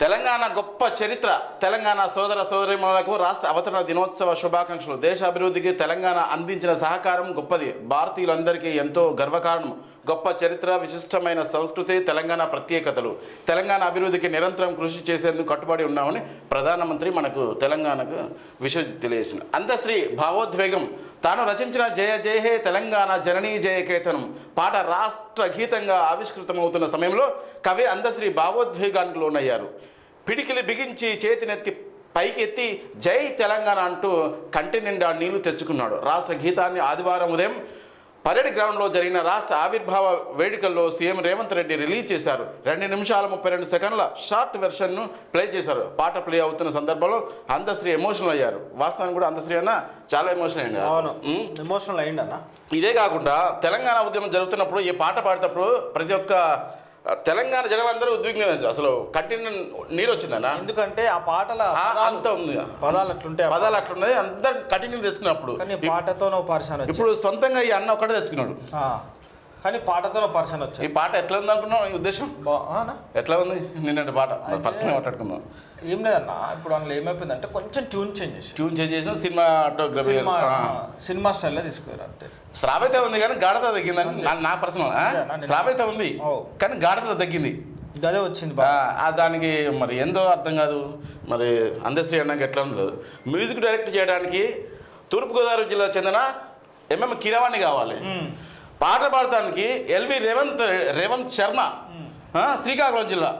తెలంగాణ గొప్ప చరిత్ర తెలంగాణ సోదర సోదరిమణులకు రాష్ట్ర అవతరణ దినోత్సవ శుభాకాంక్షలు. దేశ అభివృద్ధికి తెలంగాణ అందించిన సహకారం గొప్పది. భారతీయులందరికీ ఎంతో గర్వకారణం. గొప్ప చరిత్ర విశిష్టమైన సంస్కృతి తెలంగాణ ప్రత్యేకతలు. తెలంగాణ అభివృద్ధికి నిరంతరం కృషి చేసేందుకు కట్టుబడి ఉన్నామని ప్రధానమంత్రి మనకు తెలంగాణకు విషయం తెలియజేసింది. అందశ్రీ భావోద్వేగం. తాను రచించిన జయ జయ హే తెలంగాణ జననీ జయ కేతనం పాట రాష్ట్ర గీతంగా ఆవిష్కృతమవుతున్న సమయంలో కవి అందశ్రీ భావోద్వేగానికి లోనయ్యారు. పిడికిలి బిగించి చేతినెత్తి పైకి ఎత్తి జై తెలంగాణ అంటూ కంటి నిండా నీళ్ళు తెచ్చుకున్నాడు. రాష్ట్ర గీతాన్ని ఆదివారం ఉదయం పరేడ్ గ్రౌండ్లో జరిగిన రాష్ట్ర ఆవిర్భావ వేడుకల్లో సీఎం రేవంత్ రెడ్డి రిలీజ్ చేశారు. రెండు నిమిషాల ముప్పై రెండు సెకండ్ల షార్ట్ వెర్షన్ను ప్లే చేశారు. పాట ప్లే అవుతున్న సందర్భంలో అందశ్రీ ఎమోషనల్ అయ్యారు. వాస్తవానికి కూడా అందశ్రీ అన్న చాలా ఎమోషనల్ అయింది అవును. ఎమోషనల్ అయ్యిండన్న ఇదే కాకుండా తెలంగాణ ఉద్యమం జరుగుతున్నప్పుడు ఈ పాట పాడేటప్పుడు ప్రతి ఒక్క తెలంగాణ జనాలందరూ ఉద్విగ్నం అసలు కంటిన్యూ నీరు వచ్చిందన్న? ఎందుకంటే ఆ పాటల అంత ఉంది. పదాలు అట్లుంటే పదాలు అట్లున్నాయి. అందరు కంటిన్యూ తెచ్చుకున్నప్పుడు. కానీ పాటతో పరిశాన్ ఇప్పుడు సొంతంగా ఈ అన్న ఒక్కడే తెచ్చుకున్నాడు. కానీ పాటతో నువ్వు పరిశాన్ ఈ పాట ఎట్లా ఉంది అనుకున్నావు ఈ ఉద్దేశం? ఎట్లా ఉంది? నిన్నటి పాట. పర్సనల్ మాట్లాడుకుందాం. ఏం లేదన్న ఇప్పుడు అందులో ఏమైపోయిందంటే కొంచెం ట్యూన్ చేంజ్ చేసి ట్యూన్ చేంజ్ చేసిన సినిమా ఆటోగ్రఫీ సినిమా స్టైల్లో తీసుకురా అంతే. శ్రావ్యత ఉంది కానీ గాఢత తగ్గిందని నా- నా పర్సనల్ అంతేనా? నేను- శ్రావ్యత ఉంది. కానీ గాఢత తగ్గింది. గదే వచ్చింది దానికి మరి ఏందో అర్థం కాదు. మరి అందశ్రీ అన్నకి ఎట్లా ఉండదు మ్యూజిక్ డైరెక్ట్ చేయడానికి తూర్పుగోదావరి జిల్లా చెందిన ఎంఎం కిరవాణి కావాలి. పాట పాడటానికి ఎల్వి రేవంత్ రేవంత్ శర్మ శ్రీకాకుళం జిల్లా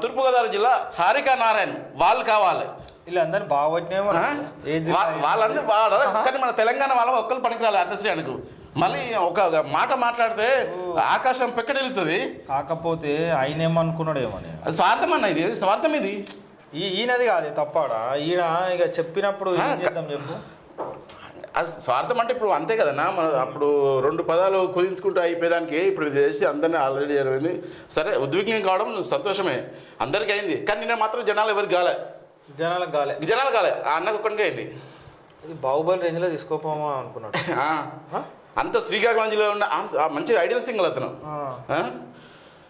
తూర్పుగోదావరి జిల్లా హారికా నారాయణ్ వాళ్ళు కావాలి. వీళ్ళందరినీ బాగా వచ్చినాయేమో ఆ? ఏ జిల్లా వా- వాళ్ళందరూ బాగా కానీ మన తెలంగాణ వాళ్ళ ఒక్కరు పనికిరాలి అందశ్రీ అనుకు. మళ్ళీ ఒక మాట మాట్లాడితే ఆకాశం పెక్కడెళ్తుంది కాకపోతే ఆయన ఏమనుకున్నాడు ఏమని అది స్వార్థం అన్న ఇది. స్వార్థం ఇది. ఈయనది కాదు తప్పాడా? ఈయన ఇక చెప్పినప్పుడు ఏం చేద్దాం చెప్పు. స్వార్థం అంటే ఇప్పుడు అంతే కదన్నా మన అప్పుడు రెండు పదాలు కుదించుకుంటూ అయిపోయేదానికి ఇప్పుడు ఇది చేసి అందరినీ ఆల్రెడీ జరిగింది సరే ఉద్విగ్నం కావడం సంతోషమే. అందరికీ అయింది. కానీ నిన్న మాత్రం జనాలు ఎవరికి కాలే జనాలకు గాలే. జనాలు కాలే ఆ అన్నకు ఒక్కడికే అయింది. బాహుబలి రేంజ్లో తీసుకోపోమా అనుకున్నాడు? అంత శ్రీకాకుళం జిల్లాలో ఉన్న మంచి ఐడియల్ సింగల్ అతను?